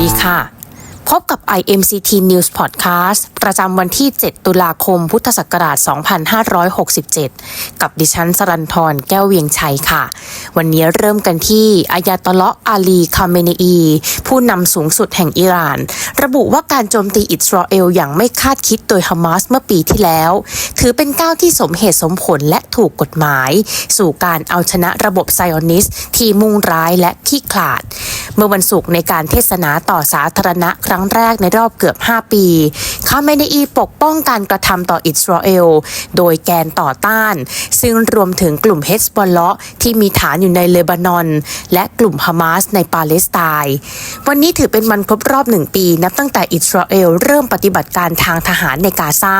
ดีค่ะ พบกับ IMCT News Podcast ประจำวันที่ 7 ตุลาคม พุทธศักราช 2567 กับดิฉันสรันทรแก้วเวียงชัยค่ะ วันนี้เริ่มกันที่อายาตเลาะอาลีคาเมเนอี ผู้นำสูงสุดแห่งอิหร่าน ระบุว่าการโจมตีอิสราเอลอย่างไม่คาดคิดโดยฮามาสเมื่อปีที่แล้ว ถือเป็นก้าวที่สมเหตุสมผลและถูกกฎหมาย สู่การเอาชนะระบบไซออนิสที่มุ่งร้ายและขี้ขลาด เมื่อวันศุกร์ในการเทศนาต่อสาธารณะครั้งแรกในรอบเกือบ 5 ปีคาเมเนอีปกป้องการกระทำต่ออิสราเอล โดยแกนต่อต้าน ซึ่งรวมถึงกลุ่มเฮสบอลเลาะที่มีฐานอยู่ในเลบานอน และกลุ่มฮามาสในปาเลสไตน์วันนี้ถือเป็นวันครบรอบหนึ่งปี นับตั้งแต่อิสราเอลเริ่มปฏิบัติการทางทหารในกาซา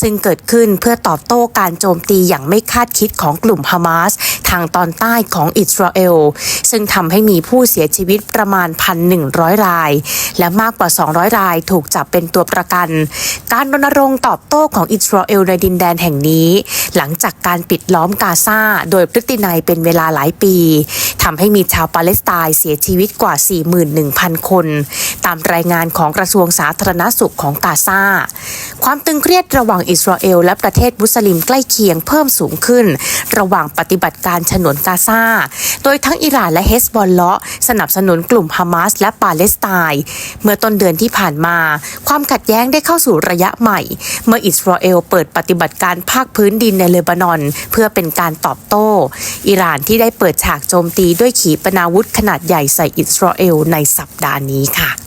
ซึ่งเกิดขึ้นเพื่อตอบโต้การโจมตีอย่างไม่คาดคิดของกลุ่มฮามาสทางตอนใต้ของอิสราเอลซึ่งทำให้มีผู้เสียชีวิตประมาณ 1,100 ราย และมากกว่า 200 รายถูกจับเป็นตัวประกัน การรณรงค์ตอบโต้ของอิสราเอลในดินแดนแห่งนี้ หลังจากการปิดล้อมกาซาโดยพฤตินัยเป็นเวลาหลายปีทำให้มีชาวปาเลสไตน์เสียชีวิตกว่า 41,000 คน ตามรายงานของกระทรวงสาธารณสุขของกาซาความตึงเครียดระหว่างอิสราเอลและประเทศมุสลิมใกล้เคียงเพิ่มสูงขึ้น ระหว่างปฏิบัติการฉนวนกาซาโดยทั้งอิหร่านและเฮสบอลเลาะสนับสนุนกลุ่มฮามาสและปาเลสไตน์เมื่อต้นเดือนที่ผ่านมา ความขัดแย้งได้เข้าสู่ระยะใหม่ เมื่ออิสราเอลเปิดปฏิบัติการภาคพื้นดินในเลบานอน เพื่อเป็นการตอบโต้ อิหร่านที่ได้เปิดฉากโจมตีด้วยขีปนาวุธขนาดใหญ่ใส่อิสราเอลในสัปดาห์นี้ค่ะ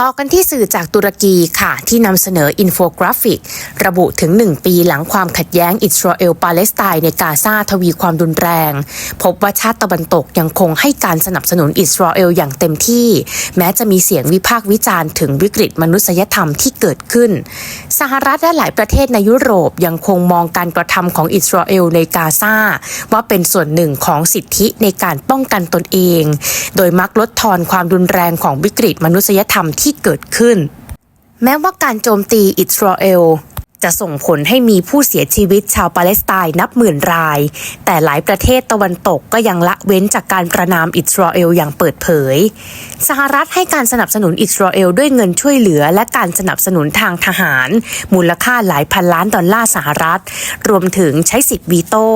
ต่อกันที่สื่อจากตุรกีค่ะ ที่นำเสนออินโฟกราฟิก ระบุถึง 1 ปีหลังความขัดแย้งอิสราเอลปาเลสไตน์ในกาซาทวีความรุนแรง พบว่าชาติตะวันตกยังคงให้การสนับสนุนอิสราเอลอย่างเต็มที่ แม้จะมีเสียงวิพากษ์วิจารณ์ถึงวิกฤตมนุษยธรรมที่เกิดขึ้น สหรัฐและหลายประเทศในยุโรปยังคงมองการกระทำของอิสราเอลในกาซาว่าเป็นส่วนหนึ่งของสิทธิในการป้องกันตนเอง โดยมักลดทอนความรุนแรงของวิกฤตมนุษยธรรมที่เกิดขึ้น แม้ว่าการโจมตีอิสราเอล จะส่งผลให้มีผู้เสียชีวิตชาวปาเลสไตน์นับหมื่นราย แต่หลายประเทศตะวันตกก็ยังละเว้นจากการประนามอิสราเอลอย่างเปิดเผย สหรัฐให้การสนับสนุนอิสราเอลด้วยเงินช่วยเหลือ และการสนับสนุนทางทหาร มูลค่าหลายพันล้านดอลลาร์สหรัฐ รวมถึงใช้สิทธิ์วีโต้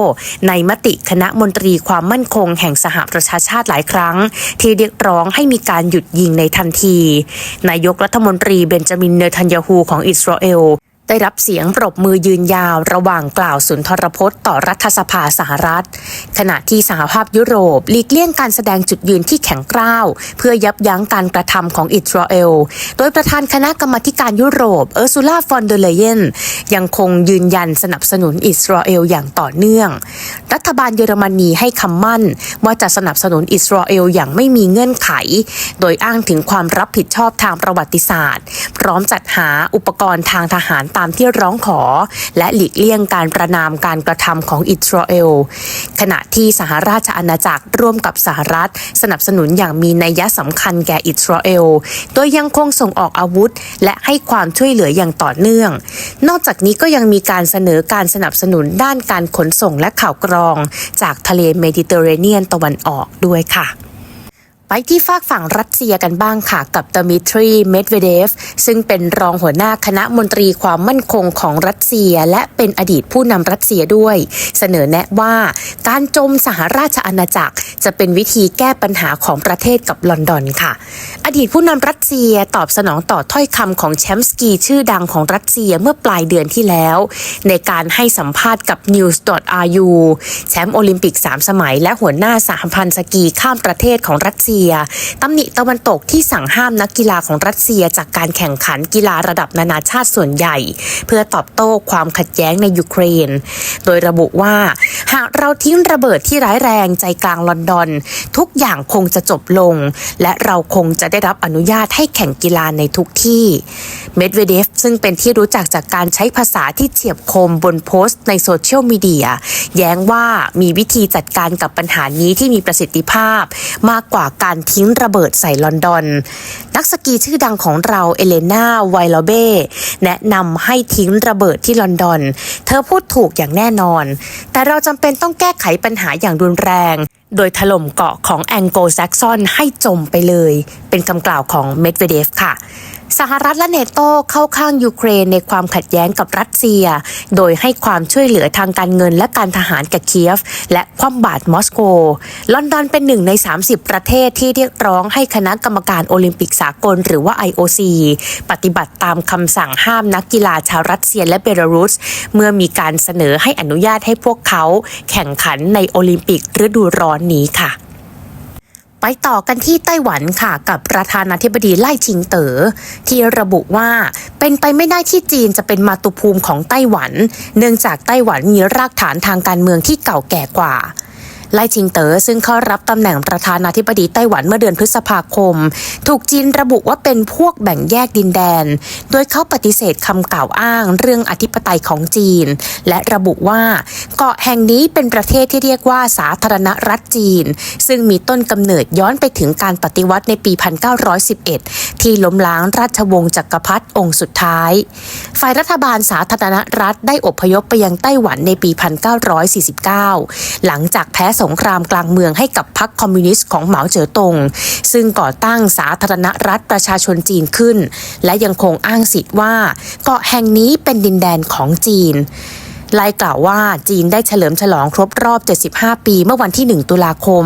ในมติคณะมนตรีความมั่นคงแห่งสหประชาชาติหลายครั้ง ที่เรียกร้องให้มีการหยุดยิงในทันที นายกรัฐมนตรีเบนจามินเนทันยาฮูของอิสราเอล ได้รับเสียงปรบมือยืนยาวระหว่างกล่าวสุนทรพจน์ต่อรัฐสภาสหรัฐ ขณะที่สหภาพยุโรปหลีกเลี่ยงการแสดงจุดยืนที่แข็งกร้าว เพื่อยับยั้งการกระทำของอิสราเอล โดยประธานคณะกรรมการยุโรปเออร์ซูลาฟอนเดเลเยนยังคงยืนยันสนับสนุนอิสราเอลอย่างต่อเนื่อง รัฐบาลเยอรมนีให้คำมั่น ว่าจะสนับสนุนอิสราเอลอย่างไม่มีเงื่อนไข โดยอ้างถึงความรับผิดชอบทางประวัติศาสตร์ พร้อมจัดหาอุปกรณ์ทางทหารตามที่ร้องขอ และหลีกเลี่ยงการประนามการกระทำของอิสราเอล ขณะที่สหราชอาณาจักรร่วมกับสหรัฐ สนับสนุนอย่างมีนัยสำคัญแก่อิสราเอล โดยยังคงส่งออกอาวุธ และให้ความช่วยเหลืออย่างต่อเนื่อง นอกจากนี้ก็ยังมีการเสนอการสนับสนุนด้านการขนส่งและข่าวกรอง จากทะเลเมดิเตอร์เรเนียนตะวันออกด้วยค่ะ ไปที่ฝากฝั่งรัสเซียกันบ้างค่ะ กับดมิทรีเมดเวเดฟ ซึ่งเป็นรองหัวหน้าคณะมนตรีความมั่นคงของรัสเซีย และเป็นอดีตผู้นำรัสเซียด้วย เสนอแนะว่า การโจมสหราชอาณาจักร จะเป็นวิธีแก้ปัญหาของประเทศกับลอนดอนค่ะ อดีตผู้นำรัสเซียตอบสนองต่อถ้อยคำของแชมป์สกีชื่อดังของรัสเซียเมื่อปลายเดือนที่แล้ว ในการให้สัมภาษณ์กับ news.ru แชมป์โอลิมปิก 3 สมัย และหัวหน้าสหพันธ์สกีข้ามประเทศของรัสเซียซียตำหนิตะวันตกที่สั่งห้ามนักกีฬาของรัสเซียจากการแข่งขันกีฬาระดับนานาชาติส่วนใหญ่ เพื่อตอบโต้ความขัดแย้งในยูเครน โดยระบุว่า หากเราทิ้งระเบิดที่ร้ายแรงใจกลางลอนดอน ทุกอย่างคงจะจบลง และเราคงจะได้รับอนุญาตให้แข่งกีฬาในทุกที่เมดเวเดฟซึ่งเป็นที่รู้จักจากการใช้ภาษาที่เฉียบคมบนโพสต์ในโซเชียลมีเดียแย้งว่ามีวิธีจัดการกับปัญหานี้ที่มีประสิทธิภาพมากกว่าการทิ้งระเบิดใส่ลอนดอน นักสกีชื่อดังของเราเอเลนาไวลเบ้แนะนำให้ทิ้งระเบิดที่ลอนดอน เธอพูดถูกอย่างแน่นอน แต่เราจำเป็นต้องแก้ไขปัญหาอย่างรุนแรง โดยถล่มเกาะของแองโกลแซกซอนให้จมไปเลย เป็นคำกล่าวของเมดเวเดฟค่ะ สหรัฐและเนโตเข้าข้างยูเครนในความขัดแย้งกับรัสเซีย โดยให้ความช่วยเหลือทางการเงินและการทหารกับเคียฟ และคว่ำบาตรมอสโก ลอนดอนเป็นหนึ่งใน 30 ประเทศที่เรียกร้องให้คณะกรรมการโอลิมปิกสากลหรือว่า IOC ปฏิบัติตามคำสั่งห้ามนักกีฬาชาวรัสเซียและเบลารุส เมื่อมีการเสนอให้อนุญาตให้พวกเขาแข่งขันในโอลิมปิกฤดูร้อนนี้ค่ะ ไปต่อกันที่ไต้หวันค่ะกับประธานาธิบดีไล่ชิงเตอ๋อที่ระบุว่าเป็นไปไม่ได้ที่จีนจะเป็นมาตุภูมิของไต้หวัน เนื่องจากไต้หวันมีรากฐานทางการเมืองที่เก่าแก่กว่า ไล่ชิงเตอ๋อซึ่งเข้ารับตำแหน่งประธานาธิบดีไต้หวันเมื่อเดือนพฤษภาคม ถูกจีนระบุว่าเป็นพวกแบ่งแยกดินแดน โดยเขาปฏิเสธคำกล่าวอ้างเรื่องอธิปไตยของจีน และระบุว่าเกาะแห่งนี้เป็นประเทศที่เรียกว่าสาธารณรัฐจีน ซึ่งมีต้นกำเนิดย้อนไปถึงการปฏิวัติในปี 1911 ที่ล้มล้างราชวงศ์จักรพรรดิองค์สุดท้าย ฝ่ายรัฐบาลสาธารณรัฐได้อพยพไปยังไต้หวันในปี 1949 หลังจากแพ้สงครามกลางเมืองให้กับพรรคคอมมิวนิสต์ของเหมาเจ๋อตง ซึ่งก่อตั้งสาธารณรัฐประชาชนจีนขึ้น และยังคงอ้างสิทธิ์ว่าเกาะแห่งนี้เป็นดินแดนของจีน ไล่กล่าวว่าจีนได้เฉลิมฉลองครบรอบ 75 ปี เมื่อวันที่ 1 ตุลาคม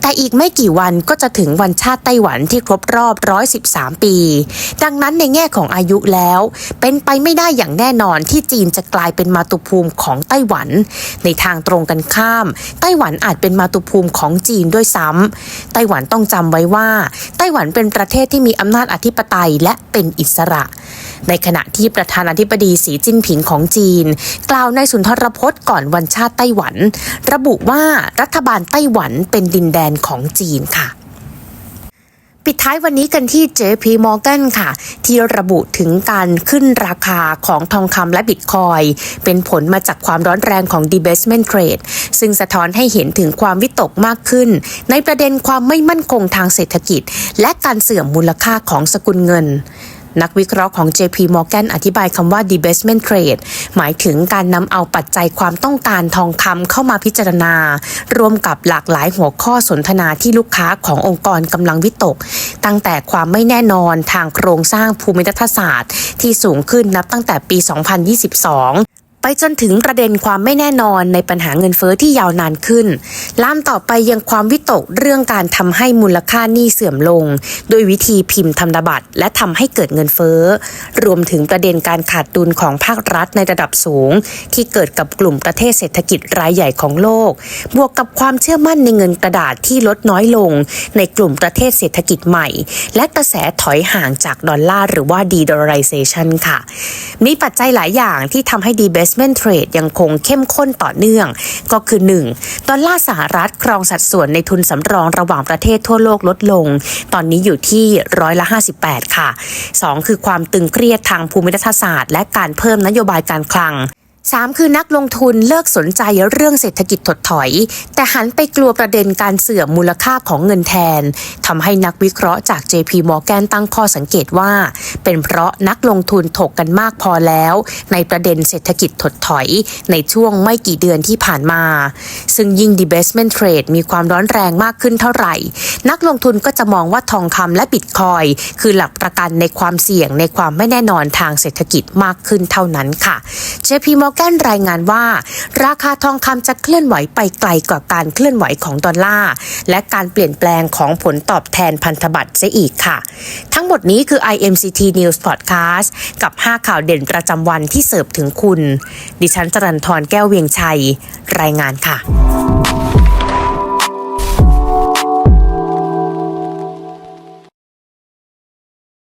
แต่อีกไม่กี่วันก็จะถึงวันชาติไต้หวันที่ครบรอบ 113 ปี ดังนั้นในแง่ของอายุแล้ว เป็นไปไม่ได้อย่างแน่นอนที่จีนจะกลายเป็นมาตุภูมิของไต้หวัน ในทางตรงกันข้าม ไต้หวันอาจเป็นมาตุภูมิของจีนด้วยซ้ำไต้หวันต้องจำไว้ว่า ไต้หวันเป็นประเทศที่มีอำนาจอธิปไตยและเป็นอิสระ ในขณะที่ประธานาธิบดีสีจิ้นผิงของจีน กล่าวในสุนทรพจน์ก่อนวันชาติไต้หวัน ระบุว่ารัฐบาลไต้หวันเป็นดินแดนของจีนค่ะปิดท้ายวันนี้กันที่ JP Morgan ค่ะ ที่ระบุถึงการขึ้นราคาของทองคำและบิตคอย เป็นผลมาจากความร้อนแรงของ debasement trade ซึ่งสะท้อนให้เห็นถึงความวิตกมากขึ้น ในประเด็นความไม่มั่นคงทางเศรษฐกิจ และการเสื่อมมูลค่าของสกุลเงิน นักวิเคราะห์ของ JP Morgan อธิบายคำว่า debasement trade หมายถึงการนำเอาปัจจัยความต้องการทองคำเข้ามาพิจารณา รวมกับหลากหลายหัวข้อสนทนาที่ลูกค้าขององค์กรกำลังวิตก ตั้งแต่ความไม่แน่นอนทางโครงสร้างภูมิรัฐศาสตร์ ที่สูงขึ้นนับตั้งแต่ปี 2022 ไปจนถึงประเด็นความไม่แน่นอนในปัญหาเงินเฟอ้อที่ยาวนานขึ้น ล่ามต่อไปยังความวิตกเรื่องการทำให้มูลค่าหนี้เสื่อมลง โดยวิธีพิมพ์ธนบัตรและทำให้เกิดเงินเฟอ้อ รวมถึงประเด็นการขาดดุลของภาครัฐในระดับสูง ที่เกิดกับกลุ่มประเทศเศรษฐกิจรายใหญ่ของโลก บวกกับความเชื่อมั่นในเงินกระดาษที่ลดน้อยลง ในกลุ่มประเทศเศรษฐกิจใหม่ และกระแสถอยห่างจากดอลลาร์หรือว่า de-dollarization ค่ะ มีปัจจัยหลายอย่างที่ทำให้ดีเบส investment trade ยังคงเข้มข้นต่อเนื่อง ก็คือ 1. ดอลลาร์สหรัฐครองสัดส่วนในทุนสำรองระหว่างประเทศทั่วโลกลดลง ตอนนี้อยู่ที่ร้อยละ 58 ค่ะ 2. คือความตึงเครียดทางภูมิรัฐศาสตร์ และการเพิ่มนโยบายการคลัง 3. คือนักลงทุนเลิกสนใจเรื่องเศรษฐกิจถดถอย แต่หันไปกลัวประเด็นการเสื่อมมูลค่าของเงินแทนทำให้นักวิเคราะห์จาก JP Morgan ตั้งข้อสังเกตว่า เป็นเพราะนักลงทุนถกกันมากพอแล้ว ในประเด็นเศรษฐกิจถดถอย ในช่วงไม่กี่เดือนที่ผ่านมา ซึ่งยิ่ง debasement trade มีความร้อนแรงมากขึ้นเท่าไหร่ นักลงทุนก็จะมองว่าทองคำและบิตคอยคือหลักประกันในความเสี่ยงในความไม่แน่นอนทางเศรษฐกิจมากขึ้นเท่านั้นค่ะ JP Morgan แกนรายงานว่า ราคาทองคำจะเคลื่อนไหวไปไกลกว่าการเคลื่อนไหวของดอลลาร์และการเปลี่ยนแปลงของผลตอบแทนพันธบัตรเสียอีกค่ะ ทั้งหมดนี้คือ IMCT News Podcast กับ 5 ข่าวเด่นประจำวันที่เสิร์ฟถึงคุณ ดิฉันจรันทรแก้วเวียงชัย รายงานค่ะ